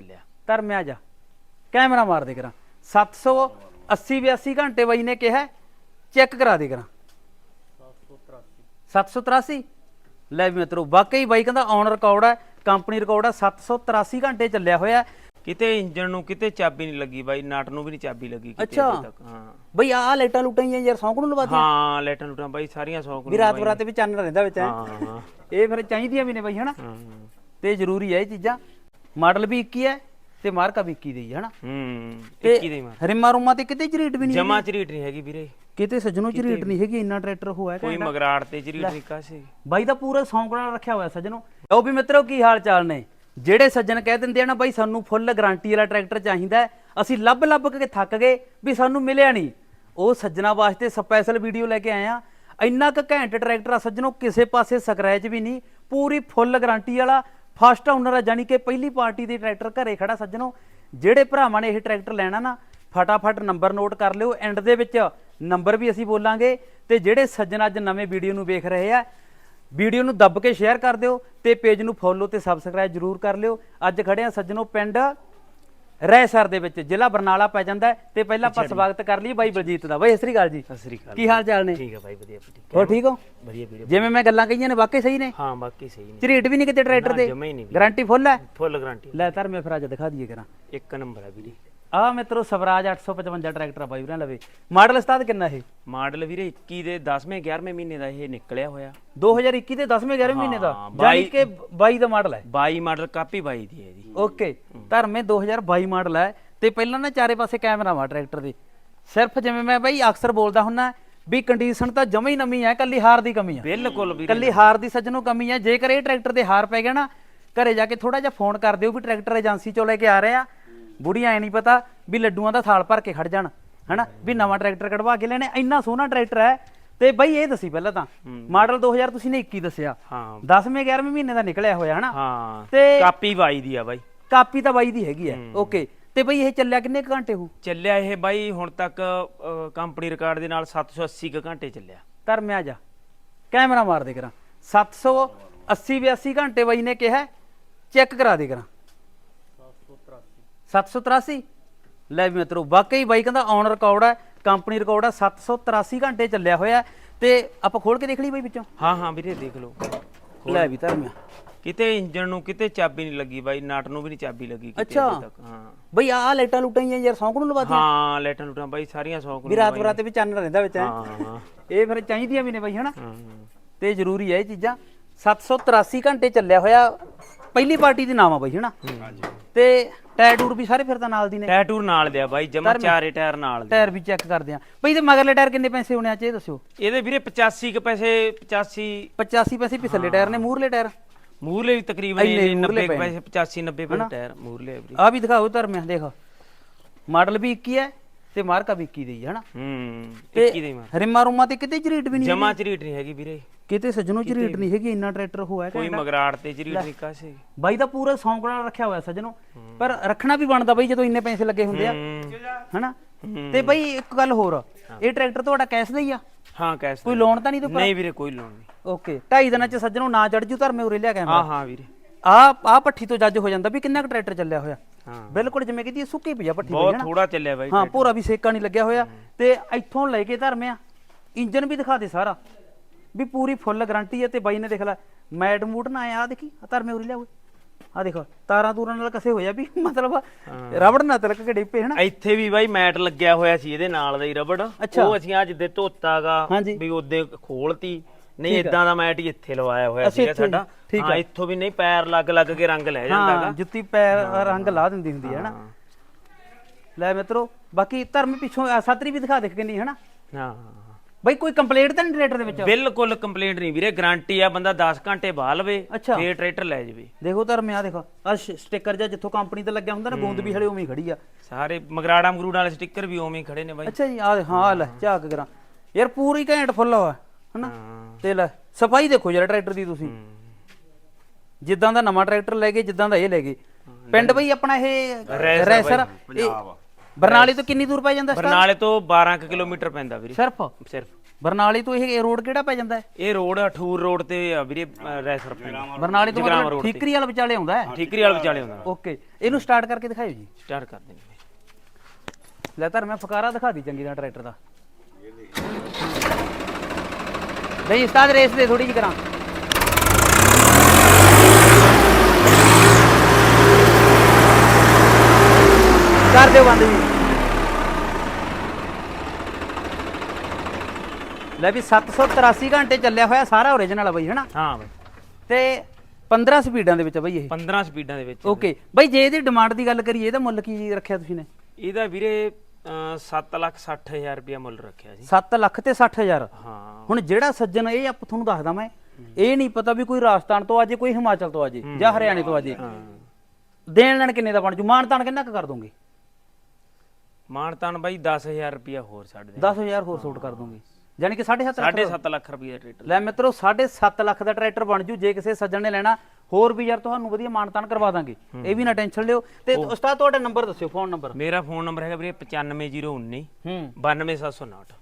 ਚੱਲਿਆ। ਧਰਮਿਆ ਜਾ। ਕੈਮਰਾ ਮਾਰ ਦੇ ਕਰਾਂ। 780 82 ਘੰਟੇ ਬਾਈ ਨੇ ਕਿਹਾ ਚੈੱਕ ਕਰਾ ਦੇ ਕਰਾਂ। 783 ਲੈ ਵੀ ਮਿੱਤਰੋ ਵਾਕਈ ਬਾਈ ਕਹਿੰਦਾ ਔਨ ਰਿਕਾਰਡ ਹੈ ਕੰਪਨੀ ਰਿਕਾਰਡ ਹੈ 783 ਘੰਟੇ ਚੱਲਿਆ ਹੋਇਆ। ਕਿਤੇ ਇੰਜਣ ਨੂੰ ਕਿਤੇ ਚਾਬੀ ਨਹੀਂ ਲੱਗੀ ਬਾਈ ਨਟ ਨੂੰ ਵੀ ਨਹੀਂ ਚਾਬੀ ਲੱਗੀ ਕਿਤੇ ਅੱਛਾ। ਤੱਕ ਹਾਂ। ਬਈ ਆਹ ਲਾਈਟਾਂ ਲੁੱਟਾਂ ਹੀ ਆ ਯਾਰ ਸੌਂਕ ਨੂੰ ਲਵਾ ਦੇ ਹਾਂ ਲੈਟਾਂ ਲੁਟਾਂ ਬਾਈ ਸਾਰੀਆਂ ਸੌਕ ਵੀ ਰਾਤ ਬਰਾਤੇ ਵੀ ਚੰਨ ਰਹਿੰਦਾ ਵਿੱਚ ਹੈਂ। ਹਾਂ। ਹਾਂ ਇਹ ਫਿਰ ਚਾਹੀਦੀਆਂ ਵੀ ਨੇ ਬਾਈ ਹਨਾ? ਹਾਂ। ਤੇ ਜ਼ਰੂਰੀ ਹੈ ਇਹ ਚੀਜ਼ਾਂ। ਮਾਡਲ ਵੀ 21 ਹੈ ਤੇ ਮਾਰਕਾ ਵੀ 21 ਦੀ ਹੈ ਹਨਾ? ਹੂੰ ਤੇ 21 ਦੇ ਮਾਰ ਰਿਮਾ ਰੂਮਾ ਤੇ ਕਿਤੇ ਝਰੀਟ ਵੀ ਨਹੀਂ ਜਮਾ ਚ ਰੀਟ ਨਹੀਂ ਹੈਗੀ ਵੀਰੇ। ਕਿਤੇ ਸੱਜਣੋ ਝਰੀਟ ਨਹੀਂ ਹੈਗੀ ਇੰਨਾ ਟਰੈਕਟਰ ਹੋਇਆ ਕੋਈ ਮਗਰਾੜ ਤੇ ਚ ਰੀਟ ਨਹੀਂ ਕਾਸੇ। ਬਾਈ ਦਾ ਪੂਰਾ ਸੌਂਕ ਨਾਲ ਰੱਖਿਆ ਹੋਇਆ ਸੱਜਣੋ। ਉਹ ਵੀ ਮਿੱਤਰੋ ਕੀ ਹਾਲ ਚਾਲ ਨੇ? ਜਿਹੜੇ ਸੱਜਣ ਕਹਿ ਦਿੰਦੇ ਆ ਨਾ ਬਾਈ ਸਾਨੂੰ ਫੁੱਲ ਗਾਰੰਟੀ ਵਾਲਾ ਟਰੈਕਟਰ ਚਾਹੀਦਾ ਅਸੀਂ ਲੱਭ ਲੱਭ ਕੇ ਥੱਕ ਗਏ ਵੀ ਸਾਨੂੰ ਮਿਲਿਆ ਨਹੀਂ। ਉਹ ਸੱਜਣਾ ਵਾਸਤੇ ਸਪੈਸ਼ਲ ਵੀਡੀਓ ਲੈ ਕੇ ਆਏ ਆ। ਇੰਨਾ ਕੁ ਘੈਂਟ ਟਰੈਕਟਰ ਆ ਸੱਜਣੋ ਕਿਸੇ ਪਾਸੇ ਸਕ੍ਰੈਚ ਵੀ ਨਹੀਂ ਪੂਰੀ ਫੁੱਲ ਗਾਰੰਟੀ ਵਾਲਾ ਫਸਟ ਓਨਰ ਹੈ ਜਾਨੀ ਕਿ ਪਹਿਲੀ ਪਾਰਟੀ ਦੇ ਟਰੈਕਟਰ ਘਰੇ ਖੜਾ ਸੱਜਣੋ। ਜਿਹੜੇ ਭਰਾਵਾਂ ਨੇ ਇਹ ਟਰੈਕਟਰ ਲੈਣਾ ਨਾ, ਫਟਾਫਟ ਨੰਬਰ ਨੋਟ ਕਰ ਲਿਓ। ਐਂਡ ਦੇ ਵਿੱਚ ਨੰਬਰ ਵੀ ਅਸੀਂ ਬੋਲਾਂਗੇ। ਤੇ ਜਿਹੜੇ ਸੱਜਣ ਅੱਜ ਨਵੇਂ ਵੀਡੀਓ ਨੂੰ ਵੇਖ ਰਹੇ ਆ ਵੀਡੀਓ ਨੂੰ ਦੱਬ ਕੇ ਸ਼ੇਅਰ ਕਰ ਦਿਓ ਤੇ ਪੇਜ ਨੂੰ ਫੋਲੋ ਤੇ ਸਬਸਕ੍ਰਾਈਬ ਜਰੂਰ ਕਰ ਲਿਓ। ਅੱਜ ਖੜੇ ਆ ਸੱਜਣੋ ਪਿੰਡ ਰੈਸਰ ਦੇ ਵਿੱਚ ਜ਼ਿਲ੍ਹਾ ਬਰਨਾਲਾ ਪੈ ਜਾਂਦਾ ਹੈ ਤੇ ਪਹਿਲਾਂ ਆਪਾਂ ਸਵਾਗਤ ਕਰ ਲਈਏ ਬਾਈ ਬਲਜੀਤ ਦਾ। ਬਾਈ ਸਤਿ ਸ੍ਰੀ ਅਕਾਲ ਜੀ। ਸਤਿ ਸ੍ਰੀ ਅਕਾਲ ਕੀ ਹਾਲ ਚਾਲ ਨੇ? ਠੀਕ ਹੈ ਬਾਈ ਵਧੀਆ ਠੀਕ ਹੋਰ ਠੀਕ ਹੋ? ਵਧੀਆ ਵੀਰੇ ਜਿਵੇਂ ਮੈਂ ਗੱਲਾਂ ਕਹੀਆਂ ਨੇ ਵਾਕਈ ਸਹੀ ਨੇ? ਹਾਂ ਬਾਕੀ ਸਹੀ ਨੇ। ਝਰੀਟ ਵੀ ਨਹੀਂ ਕਿਤੇ ਟਰੈਕਟਰ ਦੇ? ਜਮਾ ਹੀ ਨਹੀਂ ਵੀਰੇ। ਗਾਰੰਟੀ ਫੁੱਲ ਹੈ? Full guarantee. ਲੈ ਧਰ ਮੈਂ ਫਿਰ ਅੱਜ ਦਿਖਾ ਦਈਏ ਕਰਾਂ ਇੱਕ ਨੰਬਰ ਹੈ ਵੀਰੇ। ਆ ਮਿੱਤਰੋ ਸਵਰਾਜ 855 ਟਰੈਕਟਰ ਆ ਬਾਈ ਵੀਰਾਂ ਲਵੇ। ਮਾਡਲ ਉਸਤਾਦ ਕਿੰਨਾ ਇਹ? ਮਾਡਲ ਵੀਰੇ 21 ਦੇ 10ਵੇਂ 11ਵੇਂ ਮਹੀਨੇ ਦਾ ਇਹ ਨਿਕਲਿਆ ਹੋਇਆ। 2021 ਦੇ 10ਵੇਂ 11ਵੇਂ ਮਹੀਨੇ ਦਾ? ਹਾਂ, ਜਾਨੀ ਬਾਈ- ਕਿ 22 ਦਾ ਮਾਡਲ ਹੈ। 22 ਮਾਡਲ ਕਾਪੀ 22 ਦੀ ਹੈ ਜੀ। ਓਕੇ ਧਰਮੇ 2022 ਮਾਡਲ ਹੈ। ਤੇ ਪਹਿਲਾਂ ਨਾ ਚਾਰੇ ਪਾਸੇ ਕੈਮਰਾ ਵਾ ਟਰੈਕਟਰ ਦੇ। ਸਿਰਫ ਜਿਵੇਂ ਮੈਂ ਬਾਈ ਅਕਸਰ ਬੋਲਦਾ ਹੁੰਨਾ ਵੀ ਕੰਡੀਸ਼ਨ ਤਾਂ ਜਮਾ ਹੀ ਨਵੀਂ ਹੈ ਕੱਲੀ ਹਾਰ ਦੀ ਕਮੀ ਆ। ਬਿਲਕੁਲ ਵੀਰੇ। ਕੱਲੀ ਹਾਰ ਦੀ ਸੱਜਣੋਂ ਕਮੀ ਹੈ ਜੇਕਰ ਇਹ ਟਰੈਕਟਰ ਦੇ ਹਾਰ ਪੈ ਗਿਆ ਨਾ ਘਰੇ ਜਾ ਕੇ ਥੋੜਾ ਜਿਹਾ ਫੋਨ ਕਰ ਦਿਓ ਵੀ ਟਰੈਕਟਰ ਏਜੰਸੀ ਚੋਂ ਲੈ ਕੇ ਆ ਰਹੇ ਆ। ਬੁੜੀਆਂ ਐ ਨਹੀਂ ਪਤਾ ਵੀ ਲੱਡੂਆਂ ਦਾ ਥਾਲ ਭਰ ਕੇ ਖੜ ਜਾਣ ਹਨਾ? ਵੀ ਨਵਾਂ ਟਰੈਕਟਰ ਕਢਵਾ ਕੇ ਲੈਣੇ ਇੰਨਾ ਸੋਹਣਾ ਟਰੈਕਟਰ ਹੈ। ਤੇ ਬਾਈ ਇਹ ਦੱਸੀ ਪਹਿਲਾਂ ਤਾਂ ਮਾਡਲ 2000 ਤੁਸੀਂ ਨੇ 21 ਦੱਸਿਆ। ਹਾਂ। 10ਵੇਂ 11ਵੇਂ ਮਹੀਨੇ ਦਾ ਨਿਕਲਿਆ ਹੋਇਆ ਹਨਾ? ਹਾਂ। ਤੇ ਕਾਪੀ 22 ਦੀ ਆ ਬਾਈ। ਕਾਪੀ ਤਾਂ ਬਾਈ ਦੀ ਹੈਗੀ ਹੈ। ਓਕੇ। ਤੇ ਬਈ ਇਹ ਚੱਲਿਆ ਕਿੰਨੇ ਘੰਟੇ ਹੋ ਚੱਲਿਆ ਇਹ ਬਾਈ ਹੁਣ ਤੱਕ ਕੰਪਨੀ ਰਿਕਾਰਡ ਦੇ ਨਾਲ 780 ਕੁ ਘੰਟੇ ਚੱਲਿਆ। ਧਰਮਿਆ ਜਾ। ਕੈਮਰਾ ਮਾਰ ਦੇ ਕਰਾਂ। 780 82 ਘੰਟੇ ਬਾਈ ਨੇ ਕਿਹਾ ਚੈੱਕ ਕਰਾ ਦੇ ਕਰਾਂ। 783 ਲੈ ਵੀ ਮਿੱਤਰੋ ਵਾਕਈ ਬਾਈ ਕਹਿੰਦਾ ਔਨ ਰਿਕਾਰਡ ਹੈ ਕੰਪਨੀ ਰਿਕਾਰਡ ਹੈ 783 ਘੰਟੇ ਚੱਲਿਆ ਹੋਇਆ ਤੇ ਆਪਾਂ ਖੋਲ ਕੇ ਦੇਖ ਲਈ ਬਾਈ ਵਿੱਚੋਂ। ਹਾਂ ਹਾਂ ਵੀਰੇ ਦੇਖ ਲਓ। ਲੈ ਵੀ ਧਰਮਿਆ। ਕਿਤੇ ਇੰਜਣ ਨੂੰ ਕਿਤੇ ਚਾਬੀ ਨਹੀਂ ਲੱਗੀ ਬਾਈ ਨਟ ਨੂੰ ਵੀ ਨਹੀਂ ਚਾਬੀ ਲੱਗੀ ਕਿਤੇ ਅੱਛਾ। ਅਜੇ ਤੱਕ ਹਾਂ। ਬਈ ਆਹ ਲਾਈਟਾਂ ਲੁੱਟਾਂ ਹੀ ਆ ਯਾਰ ਸੌਂਕ ਨੂੰ ਲਵਾ ਦੇ ਹਾਂ ਲੈਟਾਂ ਲੁਟਾਂ ਬਾਈ ਸਾਰੀਆਂ ਸੌਕ ਵੀ ਰਾਤ ਬਰਾਤੇ ਵੀ ਚੰਨ ਰਹਿੰਦਾ ਵਿੱਚ ਹੈਂ। ਹਾਂ ਹਾਂ। ਇਹ ਫਿਰ ਚਾਹੀਦੀਆਂ ਵੀ ਨੇ ਬਾਈ ਹਨਾ? ਹਾਂ ਤੇ ਜ਼ਰੂਰੀ ਹੈ ਇਹ ਚੀਜ਼ਾਂ। 783 ਘੰਟੇ ਚੱਲਿਆ ਹੋਇਆ ਪਹਿਲੀ ਪਾਰਟੀ ਦੇ ਨਾਮ ਆ ਬਾਈ ਹਨਾ? ਤੇ ਟਾਇਰ ਟੂਰ ਵੀ ਸਾਰੇ ਫਿਰ ਤਾਂ ਨਾਲ ਦੀ ਨੇ। ਟੈਟੂ ਨਾਲ ਦਿਆ ਬਾਈ ਜਮਾ ਚਾਰੇ ਟਾਇਰ ਨਾਲ ਦੇ ਟਾਇਰ ਵੀ ਚੈੱਕ ਕਰਦੇ ਆ। ਬਈ ਤੇ ਮਗਰਲੇ ਟਾਇਰ ਕਿੰਨੇ ਪੈਸੇ ਹੋਣੇ ਆ ਚ ਇਹ ਦੱਸਿਓ। ਇਹਦੇ ਵੀਰੇ 85 ਕੁ ਪੈਸੇ 85 85 ਪੈਸੇ ਪਿਛਲੇ ਟਾਇਰ ਨੇ ਮੂਰਲੇ ਟਾਇਰ। ਮੂਰਲੇ ਵੀ ਤਕਰੀਬਨ ਇੰਨੇ ਇਹ ਮੂਹਰਲੇ 90 ਕੁ ਪੈਸੇ 85 90 ਪੈਸੇ ਟਾਇਰ ਮੂਰਲੇ ਆ ਵੀਰੇ। ਆ ਵੀ ਦਿਖਾਓ ਧਰਮਿਆ ਦੇਖ। ਮਾਡਲ ਵੀ 21 ਹੈ। ਤੇ ਮਾਰਕਾ ਵੀ 21 ਦੀ ਹੈ ਹਨਾ ਹੂੰ 21 ਦੇ ਮਾਰ। ਰਿਮਾ ਰੂਮਾ ਤੇ ਕਿਤੇ ਝਰੀਟ ਵੀ ਨਹੀਂ ਜਮਾ ਚ ਰੀਟ ਨਹੀਂ ਹੈਗੀ ਵੀਰੇ। ਕਿਤੇ ਸੱਜਣੋ ਝਰੀਟ ਨਹੀਂ ਹੈਗੀ ਇੰਨਾ ਟਰੈਕਟਰ ਹੋਇਆ ਕੋਈ ਮਗਰਾੜ ਤੇ ਚ ਰੀਟ ਨਹੀਂ ਕਾਸੇ। ਬਾਈ ਦਾ ਪੂਰਾ ਸੌਂਕ ਨਾਲ ਰੱਖਿਆ ਹੋਇਆ ਸੱਜਣੋ। ਪਰ ਰੱਖਣਾ ਵੀ ਬਣਦਾ ਬਾਈ ਜਦੋਂ ਇੰਨੇ ਪੈਸੇ ਲੱਗੇ ਹੁੰਦੇ ਆ। ਹਨਾ? ਤੇ ਬਾਈ ਇੱਕ ਗੱਲ ਹੋਰ ਇਹ ਟਰੈਕਟਰ ਤੁਹਾਡਾ ਕੈਸ਼ ਦਾ ਹੀ ਆ? ਹਾਂ ਕੈਸ ਕੋਈ ਲੋਨ ਤਾਂ ਨਹੀਂ ਤੇ ਨਹੀਂ ਵੀਰੇ ਕੋਈ ਲੋਨ ਨਹੀਂ। ਓਕੇ ਢਾਈ ਦਿਨਾਂ ਚ ਸੱਜਣੋ ਨਾ ਚੜ ਜੂ ਧਰਮੇ ਉਰੇ ਲਿਆ ਕੈਮਰਾ। ਹਾਂ ਹਾਂ ਵੀਰੇ। ਆ ਆ ਪੱਠੀ ਤੋਂ ਜੱਜ ਹੋ ਜਾਂਦਾ ਵੀ ਕਿੰਨਾ ਕੁ ਟਰੈਕਟਰ ਚੱਲਿਆ ਹੋਇਆ। ਬਿਲਕੁਲ ਜਿਵੇਂ ਕਹਿੰਦੀ ਸੁੱਕੀ ਪਈ ਆ ਪੱਠੀ ਪਈ ਬਹੁਤ ਥੋੜਾ ਚੱਲਿਆ ਬਾਈ ਹਾਂ ਪੂਰਾ ਵੀ ਸੇਕਾ ਨਹੀਂ ਲੱਗਿਆ ਹੋਇਆ। ਤੇ ਇੱਥੋਂ ਲੈ ਕੇ ਧਰਮਿਆ ਇੰਜਨ ਵੀ ਦਿਖਾ ਦੇ ਸਾਰਾ। ਵੀ ਪੂਰੀ ਫੁੱਲ ਗਾਰੰਟੀ ਹੈ ਤੇ ਬਾਈ ਨੇ ਦੇਖ ਲੈ ਮੈਟ ਮੂਟ ਨਾ ਆਇਆ ਆ ਦੇਖੀ ਆ ਧਰਮੇ ਉਰੇ ਲਿਆ ਓਏ ਆ ਦੇਖੋ ਤਾਰਾਂ ਤੂਰਾਂ ਨਾਲ ਕਸੇ ਹੋਇਆ ਵੀ ਮਤਲਬ ਰਬੜ ਨਾ ਤਿਲਕ ਕੇ ਡਿੱਪੇ ਹਨਾ? ਇੱਥੇ ਵੀ ਬਾਈ ਮੈਟ ਲੱਗਿਆ ਹੋਇਆ ਸੀ ਇਹਦੇ ਨਾਲ ਦਾ ਹੀ ਰਬੜ। ਉਹ ਅਸੀਂ ਅੱਜ ਦੇ ਧੋਤਾਗਾ। ਵੀ ਉਹਦੇ ਖੋਲਤੀ। ਨਹੀਂ ਇਦਾਂ ਦਾ ਮੈਟ ਹੀ ਇੱਥੇ ਲਵਾਇਆ ਹੋਇਆ ਸੀਗਾ। ਸਾਡਾ। ਹਾਂ ਇੱਥੋਂ ਵੀ ਨਹੀਂ ਪੈਰ ਲੱਗ ਲੱਗ ਕੇ ਰੰਗ ਲੈ ਜਾਂਦਾਗਾ ਹਾਂ ਜੁੱਤੀ ਪੈਰ ਰੰਗ ਲਾ ਦਿੰਦੀ ਹੁੰਦੀ ਹੈ ਹਨਾ? ਲੈ ਮਿੱਤਰੋ ਬਾਕੀ ਧਰਮ ਪਿੱਛੋਂ ਸਾਤਰੀ ਵੀ ਦਿਖਾ ਦੇਖ ਕਿੰਨੀ ਹਨਾ? ਹਾਂ। ਬਾਈ ਕੋਈ ਕੰਪਲੇਂਟ ਤਾਂ ਨਹੀਂ ਟਰੈਕਟਰ ਦੇ ਵਿੱਚ? ਬਿਲਕੁਲ ਕੰਪਲੇਂਟ ਨਹੀਂ ਵੀਰੇ ਗਾਰੰਟੀ ਆ ਬੰਦਾ 10 ਘੰਟੇ ਬਾਹ ਲਵੇ। ਫੇਰ ਟਰੈਕਟਰ ਲੈ ਜਾਵੇ। ਦੇਖੋ ਧਰਮ ਆ ਦੇਖੋ ਆ ਸਟicker ਜਿਹਾ ਜਿੱਥੋਂ ਕੰਪਨੀ ਤੇ ਲੱਗਿਆ ਹੁੰਦਾ ਨਾ ਗੂੰਦ ਵੀ ਹਲੇ ਉਵੇਂ ਹੀ ਖੜੀ ਆ। ਸਾਰੇ ਮਗਰਾੜਾ ਮਗਰੂੜ ਵਾਲੇ ਸਟicker ਵੀ ਉਵੇਂ ਹੀ ਖੜੇ ਨੇ ਬਾਈ। ਅੱਛਾ ਜੀ ਆ ਹਾਂ ਲੈ ਝਾਕ ਕਰਾਂ। ਯਾਰ ਪੂਰੀ ਘੈਂਟ ਫੁੱਲ ਹੋਇਆ ਹਨਾ? ਤੇ ਲੈ ਸਫ਼ਾਈ ਦੇਖੋ ਜਰਾ ਟਰੈਕਟਰ ਦੀ ਤੁਸੀਂ। ਜਿੱਦਾਂ ਦਾ ਨਵਾਂ ਟਰੈਕਟਰ ਲੈ ਗਏ ਜਿੱਦਾਂ ਦਾ ਇਹ ਲੈ ਗਏ। ਪਿੰਡ ਬਈ ਆਪਣਾ ਇਹ ਰੈਸਰ ਬਰਨਾਲੇ ਤੋਂ ਕਿੰਨੀ ਦੂਰ ਪੈ ਜਾਂਦਾ ਸਟਾਰ ਬਰਨਾਲੇ ਤੋਂ 12 ਕੁ ਕਿਲੋਮੀਟਰ ਪੈਂਦਾ ਵੀਰੇ। ਸਿਰਫ? ਸਿਰਫ। ਬਰਨਾਲੇ ਤੋਂ ਇਹ ਰੋਡ ਕਿਹੜਾ ਪੈ ਜਾਂਦਾ ਇਹ ਰੋਡ ਅਠੂਰ ਰੋਡ ਤੇ ਆ ਵੀਰੇ ਰੈਸਰ ਪਿੰਡ ਬਰਨਾਲੇ ਤੋਂ ਮਤਲਬ। ਠੀਕਰੀ ਵਾਲਾ ਵਿਚਾਲੇ ਆਉਂਦਾ ਹੈ? ਠੀਕਰੀ ਵਾਲ ਵਿਚਾਲੇ ਹੁੰਦਾ ਓਕੇ ਇਹਨੂੰ ਸਟਾਰਟ ਕਰਕੇ ਦਿਖਾਇਓ ਜੀ। ਸਟਾਰਟ ਕਰ ਦੇਣੀ ਲੈ ਧਰ ਮੈਂ ਫਕਾਰਾ ਦਿਖਾ ਦੀ ਚੰਗੀ ਤਰ੍ਹਾਂ ਟਰੈਕਟਰ ਦਾ। ਬਈ ਉਸਤਾਦ ਰੇਸ ਦੇ ਥੋੜੀ ਜਿਹੀ ਕਰਾਂ। ਕਰ ਦਿਓ ਬੰਦ ਜੀ ਲੈ ਵੀ 783 ਘੰਟੇ ਚੱਲਿਆ ਹੋਇਆ ਸਾਰਾ ਓਰੀਜਨਲ ਆ ਬਈ ਹਨਾ? ਹਾਂ ਬਈ। ਤੇ 15 ਸਪੀਡਾਂ ਦੇ ਵਿੱਚ ਆ ਬਈ ਇਹ। 15 ਸਪੀਡਾਂ ਦੇ ਵਿੱਚ। ਓਕੇ। ਬਈ ਜੇ ਇਹਦੀ ਡਿਮਾਂਡ ਦੀ ਗੱਲ ਕਰੀਏ ਇਹਦਾ ਮੁੱਲ ਕੀ ਰੱਖਿਆ ਤੁਸੀਂ ਨੇ? ਇਹਦਾ ਵੀਰੇ 7 ਲੱਖ 60000 ਰੁਪਇਆ ਮੁੱਲ ਰੱਖਿਆ ਸੀ 7 ਲੱਖ ਤੇ 60000 ਹਾਂ। ਹੁਣ ਜਿਹੜਾ ਸੱਜਣ ਇਹ ਆਪ ਤੁਹਾਨੂੰ ਦੱਸਦਾ ਮੈਂ ਇਹ ਨਹੀਂ ਪਤਾ ਵੀ ਕੋਈ ਰਾਜਸਥਾਨ ਤੋਂ ਆਜੇ ਕੋਈ ਹਿਮਾਚਲ ਤੋਂ ਆਜੇ ਜਾਂ ਹਰਿਆਣੇ ਤੋਂ ਆਜੇ ਹਾਂ। ਦੇਣ ਲੈਣ ਕਿੰਨੇ ਦਾ ਬਣ ਜੂ? ਮਾਨ ਤਾਨ ਕਿੰਨਾ ਕੁ ਕਰ ਦੋਗੇ? ਮਾਨਤਾਨ ਬਾਈ 10000 ਰੁਪਇਆ ਹੋਰ ਛੱਡ ਦੇ 10000 ਹੋਰ ਸੂਟ ਕਰ ਦੋਗੇ। ਯਾਨੀ ਕਿ 7.5 ਲੱਖ ਦਾ। 7.5 ਲੱਖ ਰੁਪਇਆ ਟਰੈਕਟਰ। ਲੈ ਮਿੱਤਰੋ 7.5 ਲੱਖ ਦਾ ਟਰੈਕਟਰ ਬਣ ਜੂ ਜੇ ਕਿਸੇ ਸੱਜਣ ਨੇ ਲੈਣਾ ਹੋਰ ਵੀ ਯਾਰ ਤੁਹਾਨੂੰ ਵਧੀਆ ਮਾਨਤਾਨ ਕਰਵਾ ਦਾਂਗੇ। ਇਹ ਵੀ ਨਾ ਟੈਨਸ਼ਨ ਲਿਓ। ਤੇ ਉਸਤਾਦ ਤੁਹਾਡਾ ਨੰਬਰ ਦੱਸਿਓ ਫੋਨ ਨੰਬਰ। ਮੇਰਾ ਫੋਨ ਨੰਬਰ ਹੈਗਾ ਵੀਰੇ 95019 ਹੂੰ। 92759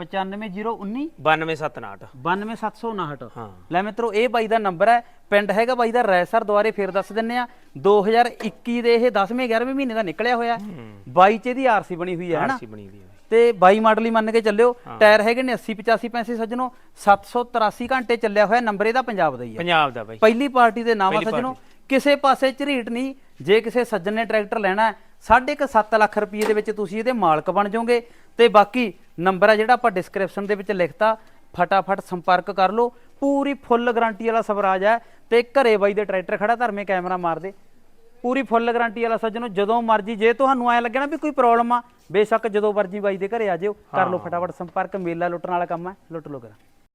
95019 92759 92759 ਹਾਂ। ਲੈ ਮਿੱਤਰੋ ਇਹ ਬਾਈ ਦਾ ਨੰਬਰ ਹੈ। ਪਿੰਡ ਹੈਗਾ ਬਾਈ ਦਾ ਰੈਸਰ ਦੁਆਰੇ ਫੇਰ ਦੱਸ ਦਿੰਨੇ ਆ 2021 ਦੇ ਇਹ 10ਵੇਂ 11ਵੇਂ ਮਹੀਨੇ ਦਾ ਨਿਕਲਿਆ ਹੋਇਆ 22 ਚ ਇਹਦੀ ਆਰਸੀ ਬਣੀ ਹੋਈ ਹੈ ਹਨਾ ਆਰਸੀ ਬਣੀ ਦੀ ਹੈ। ਤੇ 22 ਮਾਡਲ ਹੀ ਮੰਨ ਕੇ ਚੱਲਿਓ ਟਾਇਰ ਹੈਗੇ ਨੇ 80 85 ਪੈਸੇ ਸੱਜਣੋ 783 ਘੰਟੇ ਚੱਲਿਆ ਹੋਇਆ ਨੰਬਰ ਇਹਦਾ ਪੰਜਾਬ ਦਾ ਹੀ ਹੈ ਪੰਜਾਬ ਦਾ ਬਾਈ। ਪਹਿਲੀ ਪਾਰਟੀ ਦੇ ਨਾਮ ਆ ਸੱਜਣੋ ਕਿਸੇ ਪਾਸੇ ਝਰੀਟ ਨਹੀਂ ਜੇ ਕਿਸੇ ਸੱਜਣ ਨੇ ਟਰੈਕਟਰ ਲੈਣਾ ਸਾਢੇ ਕੁ 7 ਲੱਖ ਰੁਪਏ ਦੇ ਵਿੱਚ ਤੁਸੀਂ ਇਹਦੇ ਮਾਲਕ ਬਣ ਜਾਓਗੇ। ਤੇ ਬਾਕੀ ਨੰਬਰ ਆ ਜਿਹੜਾ ਆਪਾਂ ਡਿਸਕ੍ਰਿਪਸ਼ਨ ਦੇ ਵਿੱਚ ਲਿਖਤਾ ਫਟਾਫਟ ਸੰਪਰਕ ਕਰ ਲਓ। ਪੂਰੀ ਫੁੱਲ ਗਾਰੰਟੀ ਵਾਲਾ ਸਵਰਾਜ ਹੈ ਤੇ ਘਰੇ ਬਾਈ ਦੇ ਟਰੈਕਟਰ ਖੜਾ ਧਰਮੇ ਕੈਮਰਾ ਮਾਰ ਦੇ ਪੂਰੀ ਫੁੱਲ ਗਾਰੰਟੀ ਵਾਲਾ ਸੱਜਣੋ ਜਦੋਂ ਮਰਜ਼ੀ ਜੇ ਤੁਹਾਨੂੰ ਐ ਲੱਗਿਆ ਨਾ ਵੀ ਕੋਈ ਪ੍ਰੋਬਲਮ ਆ ਬੇਸ਼ੱਕ ਜਦੋਂ ਮਰਜ਼ੀ ਬਾਈ ਦੇ ਘਰੇ ਆ ਜਿਓ ਕਰ ਲਓ ਫਟਾਫਟ ਸੰਪਰਕ ਮੇਲਾ ਲੁੱਟਣ ਵਾਲਾ ਕੰਮ ਹੈ ਲੁੱਟ ਲਓ ਕਰਾਂ।